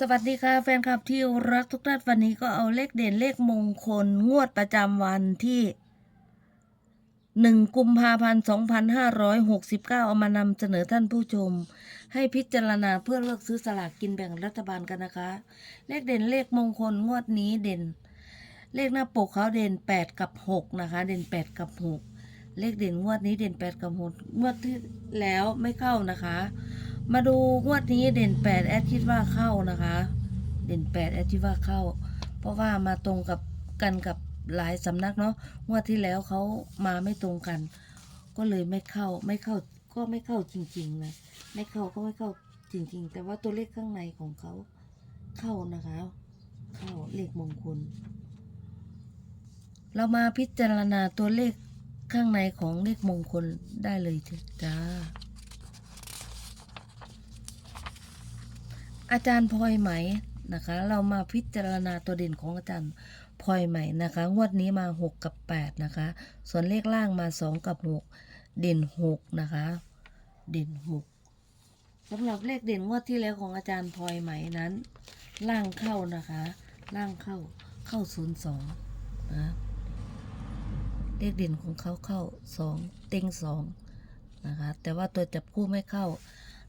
สวัสดีค่ะแฟนคลับที่รักทุกท่านวันนี้ก็เอาเลขเด่นเลขมงคลงวดประจำวันที่หนึ่งกุมภาพันธ์สองพันห้าร้อยหกสิบเอามานำเสนอท่านผู้ชม ให้พิจารณาเพื่อเลือกซื้อสลากกินแบ่งรัฐบาลกันนะคะ เลขเด่นเลขมงคลงวดนี้เด่น เลขหน้าปกเขาเด่นแปดกับหกนะคะ เด่นแปดกับหกเลขเด่นงวดนี้เด่นแปดกับหกงวดที่แล้วไม่เข้านะคะ มาดูงวดนี้เด่นแปดแอดคิดว่าเข้านะคะ เด่นแปดแอดคิดว่าเข้า เพราะว่ามาตรงกับกันกับหลายสำนักเนาะงวดที่แล้วเขามาไม่ตรงกัน ก็เลยไม่เข้าไม่เข้าก็ไม่เข้าจริงๆนะไม่เข้าก็ไม่เข้าจริง ๆ แต่ว่าตัวเลขข้างในของเขาเข้านะคะ เข้าเลขมงคล เรามาพิจารณาตัวเลขข้างในของเลขมงคลได้เลยจ้า อาจารย์พลอยไหมนะคะ เรามาพิจารณาตัวเด่นของอาจารย์พลอยไหมนะคะ งวดนี้มา 6 กับ 8 นะคะ ส่วนเลขล่างมา 2 กับ 6 เด่น 6 นะคะ เด่น 6สำหรับเลขเด่นงวดที่แล้วของอาจารย์พลอยไหมนั้น ล่างเข้านะคะ ล่างเข้าเข้า 02 นะ เลขเด่นของเขาเข้า 2 เต็ง 2 นะคะ แต่ว่าตัวจับคู่ไม่เข้า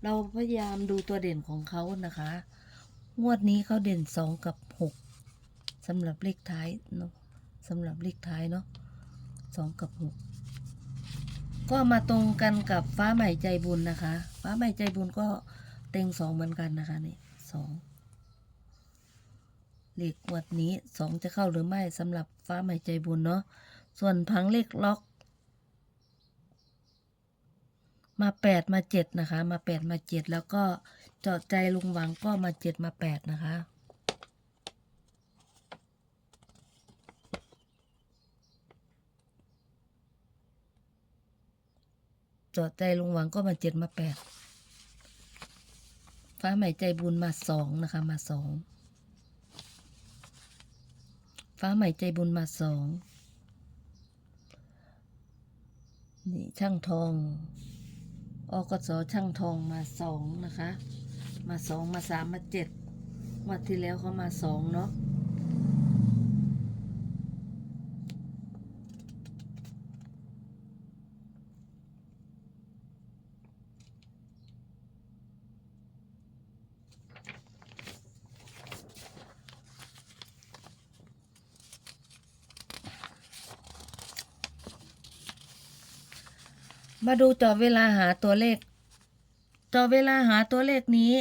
เราพยายามดูตัวเด่นของเขานะคะ งวดนี้เขาเด่นสองกับหกสำหรับเลขท้ายเนาะสำหรับเลขท้ายเนาะสองกับหกก็มาตรงกันกับฟ้าใหม่ใจบุญนะคะ ฟ้าใหม่ใจบุญก็เต็งสองเหมือนกันนะคะนี่สองเลขงวดนี้สองจะเข้าหรือไม่สำหรับฟ้าใหม่ใจบุญเนาะส่วนพังเลขล็อก มาแปดมาเจ็ดนะคะ มาแปดมาเจ็ดแล้วก็เจาะใจลุงหวังก็มาเจ็ดมาแปดนะคะเจาะใจลุงหวังก็มาเจ็ดมาแปดฟ้าใหม่ใจบุญมาสองนะคะมาสองฟ้าใหม่ใจบุญมาสองนี่ช่างทอง อกสช่างทองมาสองนะคะ มาสองมาสามมาเจ็ดงวันที่แล้วเขามาสองเนาะ มาดูจอเวลาหาตัวเลข จอเวลาหาตัวเลขนี้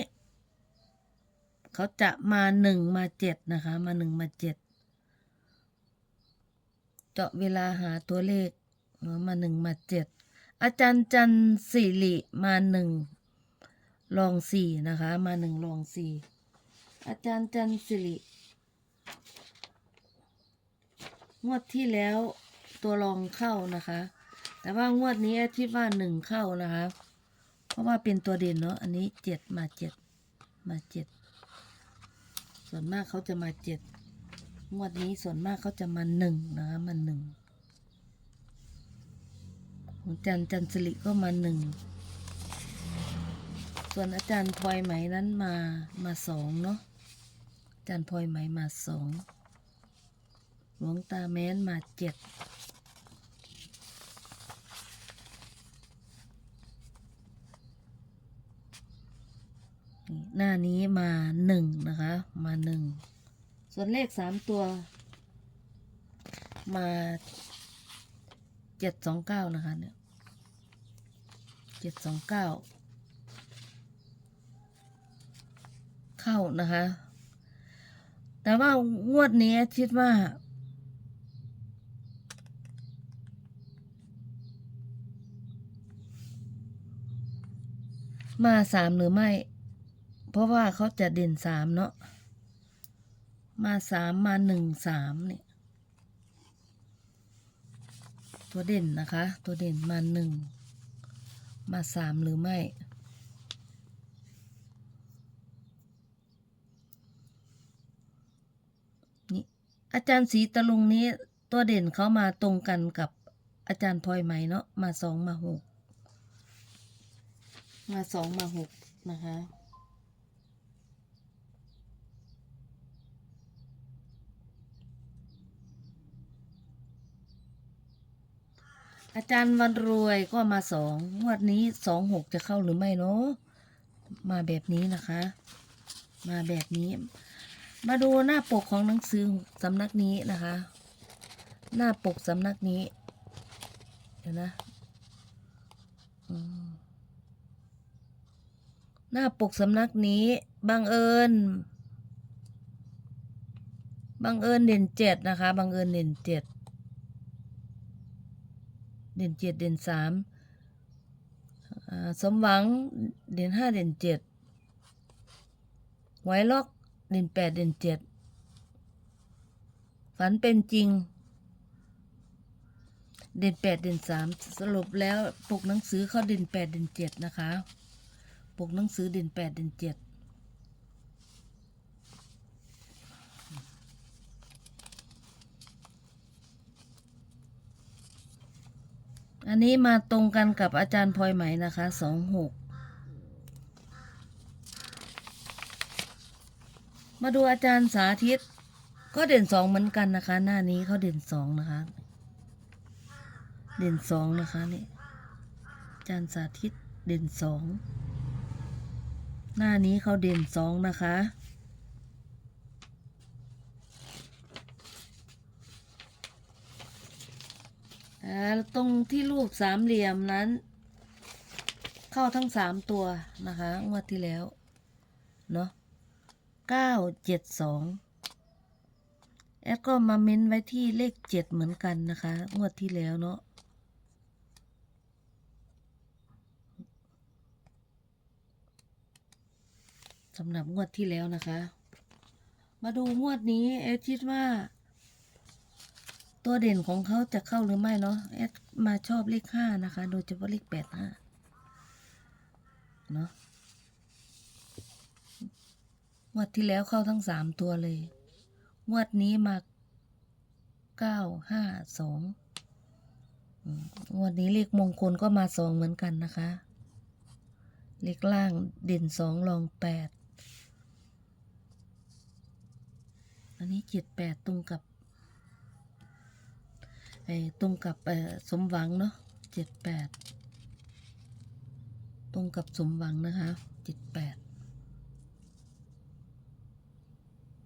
เขาจะมาหนึ่งมาเจ็ดนะคะ มาหนึ่งมาเจ็ดเจาะเวลาหาตัวเลขมาหนึ่งมาเจ็ดอาจารย์จันสิริมาหนึ่งลองสี่นะคะ มาหนึ่งลองสี่อาจารย์จันสิริงวดที่แล้วตัวรองเข้านะคะ แต่ว่างวดนี้แอดคิดว่าหนึ่งเข้านะคะเพราะว่าเป็นตัวเด่นเนาะอันนี้เจ็ดมาเจ็ดมาเจ็ดส่วนมากเขาจะมาเจ็ดงวดนี้ส่วนมากเขาจะมาหนึ่งนะคะมาหนึ่งของจันจันสิริก็มาหนึ่งส่วนอาจารย์พลอยไหมนั้นมามาสองเนาะอาจารย์พลอยไหมมาสองหลวงตาแม้นมาเจ็ด หน้านี้มาหนึ่งนะคะ มาหนึ่ง ส่วนเลขสามตัว มาเจ็ดสองเก้านะคะเนี่ยเจ็ดสองเก้าเข้านะคะ แต่ว่างวดนี้คิดว่ามาสามหรือไม่ เพราะว่าเขาจะเด่นสามเนาะมาสามมาหนึ่งสามเนี่ยตัวเด่นนะคะ ตัวเด่นมาหนึ่งมาสามหรือไม่ นี่อาจารย์ศรีตะลุงนี้ตัวเด่นเขามาตรงกันกับอาจารย์พลอยไหมเนาะมาสองมาหกมาสองมาหกนะคะ อาจารย์วันรวยก็มาสองงวดนี้สองหกจะเข้าหรือไม่เนาะมาแบบนี้นะคะ มาแบบนี้ มาดูหน้าปกของหนังสือสำนักนี้นะคะ หน้าปกสำนักนี้ เดี๋ยวนะหน้าปกสำนักนี้บังเอิญบังเอิญเด่นเจ็ดนะคะบังเอิญเด่นเจ็ด เด่นเจ็ดเด่นสามสมหวังเด่นห้าเด่นเจ็ดไว้ล็อกเด่นแปดเด่นเจ็ดฝันเป็นจริง เด่นแปดเด่นสามสรุปแล้วปกหนังสือเขาเด่นแปดเด่นเจ็ดนะคะ ปกหนังสือเด่นแปดเด่นเจ็ด อันนี้มาตรงกันกับอาจารย์พลอยไหมนะคะสองหกมาดูอาจารย์สาธิต ก็เด่นสองเหมือนกันนะคะ หน้านี้เขาเด่นสองนะคะ เด่นสองนะคะนี่อาจารย์สาธิตเด่นสองหน้านี้เขาเด่นสองนะคะ ตรงที่รูปสามเหลี่ยมนั้น เข้าทั้งสามตัวนะคะงวดที่แล้ว เนาะเก้าเจ็ดสองแอดก็มาเม้นไว้ที่เลขเจ็ดเหมือนกันนะคะ งวดที่แล้วเนาะสำหรับงวดที่แล้วนะคะ มาดูงวดนี้แอดคิดว่า ตัวเด่นของเขาจะเข้าหรือไม่เนาะแอดมาชอบเลขห้านะคะ โดยเฉพาะเลขแปดห้าเนาะงวดที่แล้วเข้าทั้งสามตัวเลยงวดนี้มาเก้าห้าสองอืมงวดนี้เลขมงคลก็มาสองเหมือนกันนะคะ เลขล่างเด่นสองรองแปด อันนี้เจ็ดแปดตรงกับ ไอ้ตรงกับสมหวังเนาะเจ็ดแปดตรงกับสมหวังนะคะเจ็ดแปด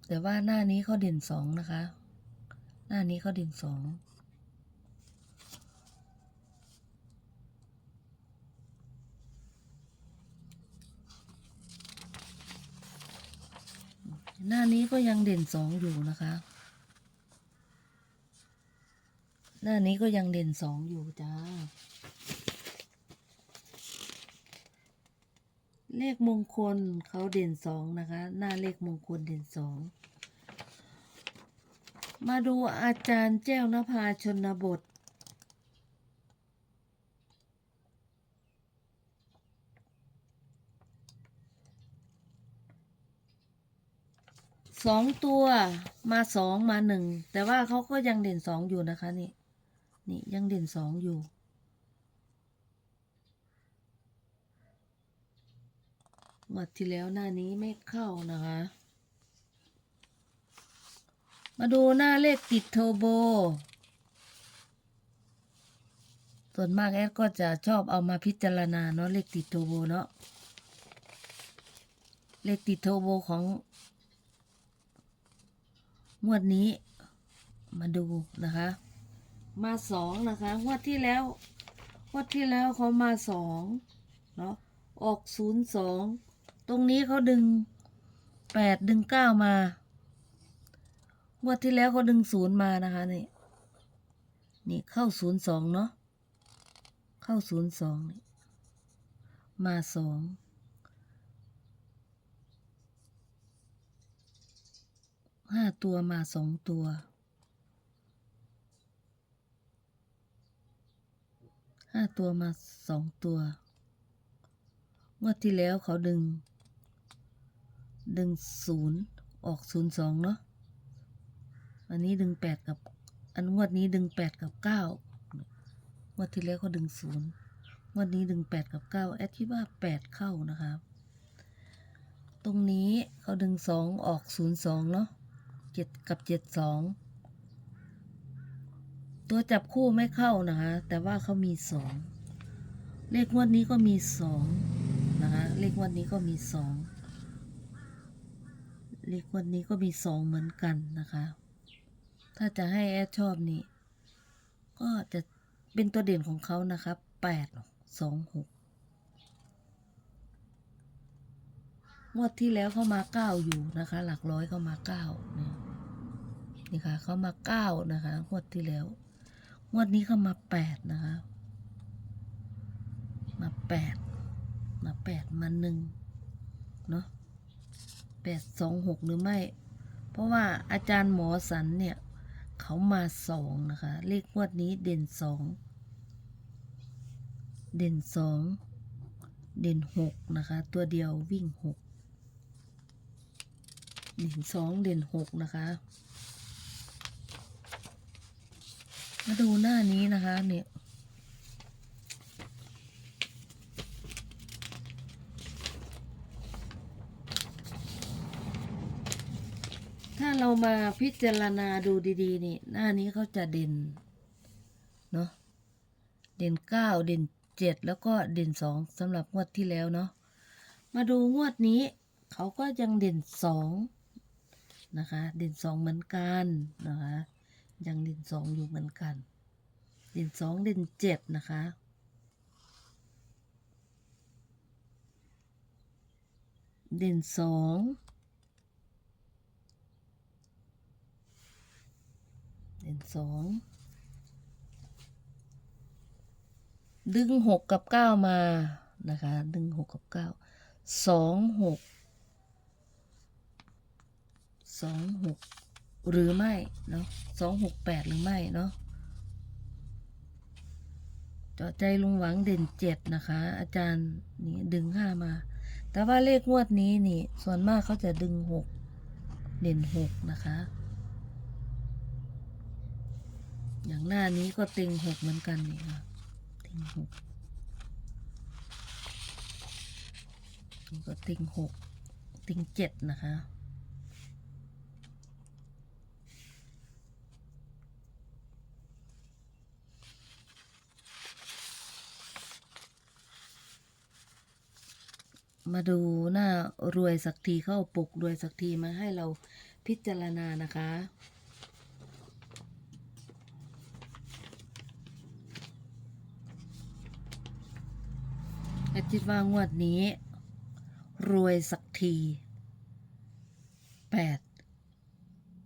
แต่ว่าหน้านี้เขาเด่นสองนะคะ หน้านี้เขาเด่นสองหน้านี้ก็ยังเด่นสองอยู่นะคะ หน้านี้ก็ยังเด่นสองอยู่จ้า เลขมงคลเขาเด่นสองนะคะ หน้าเลขมงคลเด่นสอง มาดูอาจารย์แจ้วนภาชนบทสองตัวมาสองมาหนึ่งแต่ว่าเขาก็ยังเด่นสองอยู่นะคะนี่ นี่ยังเด่นสองอยู่งวดที่แล้วหน้านี้ไม่เข้านะคะ มาดูหน้าเลขติดโทอร์โบ ส่วนมากแอดก็จะชอบเอามาพิจารณาเนาะเลขติดโทอร์โบเนาะ เลขติดโทอร์โบของงวดนี้มาดูนะคะ มาสองนะคะงวดที่แล้วงวดที่แล้วเขามาสองเนาะออกศูนย์สองตรงนี้เขาดึงแปดดึงเก้ามางวดที่แล้วเขาดึงศูนย์มานะคะนี่นี่เข้าศูนย์สองเนาะเข้าศูนย์สองมาสองห้าตัวมาสองตัว ห้าตัวมาสองตัวงวดที่แล้วเขาดึง ดึงศูนย์ออกศูนย์สองเนาะอันนี้ดึงแปดกับ อันงวดนี้ดึงแปดกับเก้างวดที่แล้วเขาดึงศูนย์งวดนี้ดึงแปดกับเก้าแอดคิดว่าแปดเข้านะคะตรงนี้เขาดึงสองออกศูนย์สองเนาะเจ็ดกับเจ็ดสอง ตัวจับคู่ไม่เข้านะคะ แต่ว่าเขามีสองเลขงวดนี้ก็มีสองนะคะเลขงวดนี้ก็มีสองเลขงวดนี้ก็มีสองเหมือนกันนะคะ ถ้าจะให้แอดชอบนี่ก็จะเป็นตัวเด่นของเขานะคะแปดสองหกงวดที่แล้วเขามาเก้าอยู่นะคะ หลักร้อยเขามาเก้านี่ยนี่ค่ะเขามาเก้านะคะงวดที่แล้ว งวดนี้เขามาแปดนะคะมาแปด มาแปดมาหนึ่งเนาะแปดสองหกหรือไม่ เพราะว่าอาจารย์หมอสันเนี่ย เขามาสองนะคะ เลขงวดนี้เด่นสอง เด่นสอง เด่นหกนะคะ ตัวเดียววิ่งหกเด่นสองเด่นหกนะคะ มาดูหน้านี้นะคะ เนี่ย ถ้าเรามาพิจารณาดูดีๆ นี่ หน้านี้เขาจะเด่น เนาะเด่นเก้าเด่นเจ็ดแล้วก็เด่นสองสำหรับงวดที่แล้วเนาะมาดูงวดนี้ เขาก็ยังเด่นสองนะคะ เด่นสองเหมือนกันนะคะ ยังเด่นสองอยู่เหมือนกันเด่นสองเด่นเจ็ดนะคะเด่นสองเด่นสองดึงหกกับเก้ามานะคะ ดึงหกกับเก้าสองหกสองหก หรือไม่เนาะสองหกแปดหรือไม่เนาะเจาะใจลุงหวังเด่นเจ็ดนะคะ อาจารย์นี่ดึงห้ามา แต่ว่าเลขงวดนี้นี่ ส่วนมากเขาจะดึงหกเด่นหกนะคะ อย่างหน้านี้ก็ติงหกเหมือนกันนี่ค่ะติงหกนี่ก็ติงหกติงเจ็ดนะคะ มาดูหน้ารวยสักทีเข้าปุกรวยสักทีมาให้เราพิจารณานะคะอดคิดว่างวดนี้ รวยสักทีแปด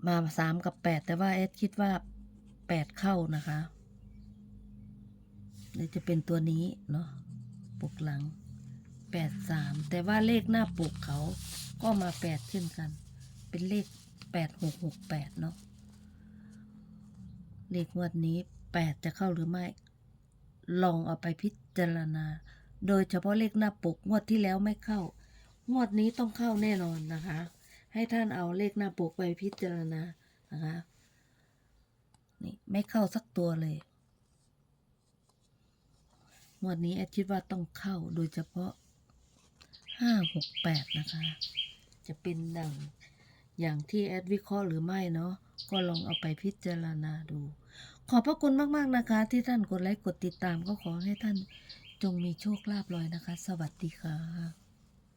มาสามกับแปดแต่ว่าแอดคิดว่าแปดเข้านะคะเดี๋ยวจะเป็นตัวนี้เนาะปุกหลัง แปดสามแต่ว่าเลขหน้าปกเขาก็มาแปดเช่นกัน เป็นเลขแปดหกหกแปดเนาะเลขงวดนี้แปดจะเข้าหรือไม่ ลองเอาไปพิจารณา โดยเฉพาะเลขหน้าปกงวดที่แล้วไม่เข้า งวดนี้ต้องเข้าแน่นอนนะคะ ให้ท่านเอาเลขหน้าปกไปพิจารณานะคะนี่ไม่เข้าสักตัวเลยงวดนี้แอดคิดว่าต้องเข้าโดยเฉพาะ ห้าหกแปดนะคะ จะเป็นดังอย่างที่แอดวิเคราะห์หรือไม่เนาะก็ลองเอาไปพิจารณาดู ขอบพระคุณมากๆนะคะ ที่ท่านกดไลค์กดติดตามก็ขอให้ท่านจงมีโชคลาภลอยนะคะ สวัสดีค่ะ